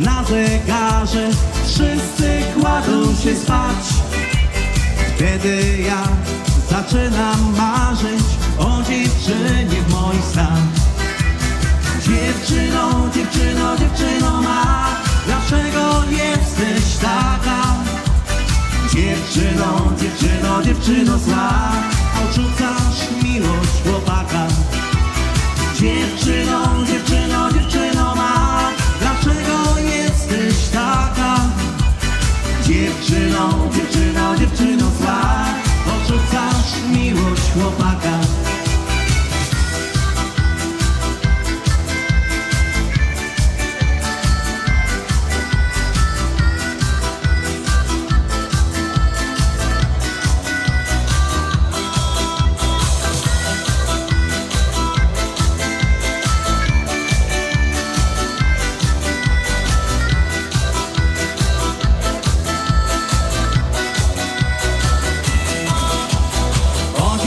na zegarze. Wszyscy kładą się spać. Wtedy ja zaczynam marzyć O dziewczynie w moich snach Dziewczyno, dziewczyno, dziewczyno ma Dlaczego jesteś taka? Dziewczyno, dziewczyno, dziewczyno zła Odrzucasz miłość chłopaka. Dziewczyno, Dziewczyno, dziewczyno, dziewczyno zła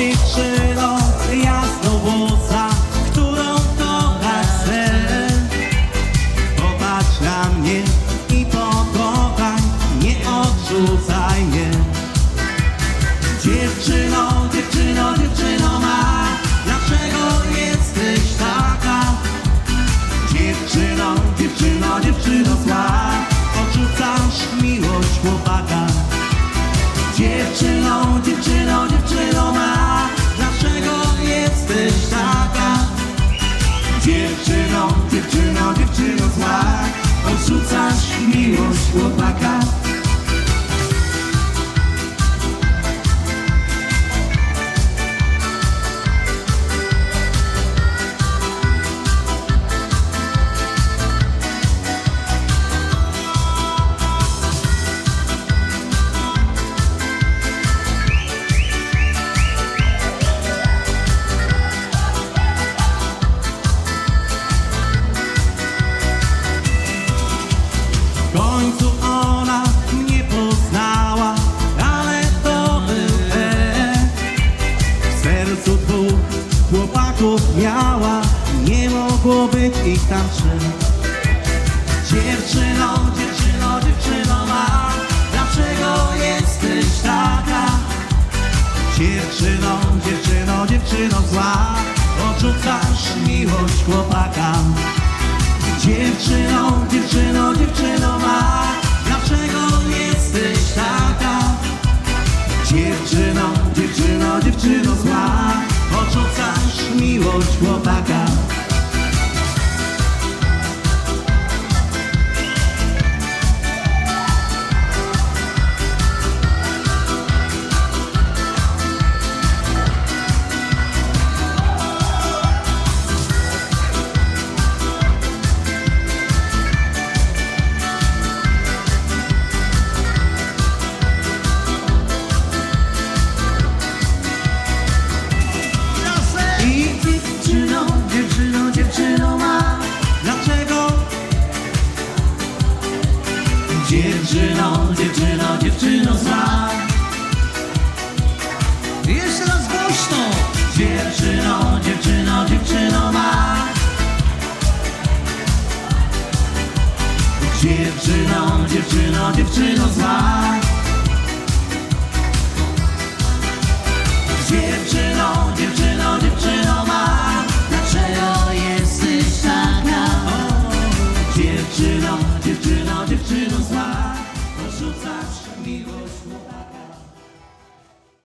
O Odrzucasz miłość chłopaka sercu dwóch chłopaków miała Nie mogło być ich tam trzech Dziewczyno, dziewczyno, dziewczyno ma Dlaczego jesteś taka? Dziewczyno, dziewczyno, dziewczyno zła Odrzucasz miłość chłopaka Dziewczyno, dziewczyno, dziewczyno ma Dlaczego jesteś taka? Dziewczyno, dziewczyno, dziewczyno ma Dlaczego? Dziewczyno, dziewczyno, dziewczyno zła Jeszcze raz głośno! Dziewczyno, dziewczyno, dziewczyno ma Dziewczyno, dziewczyno, dziewczyno zła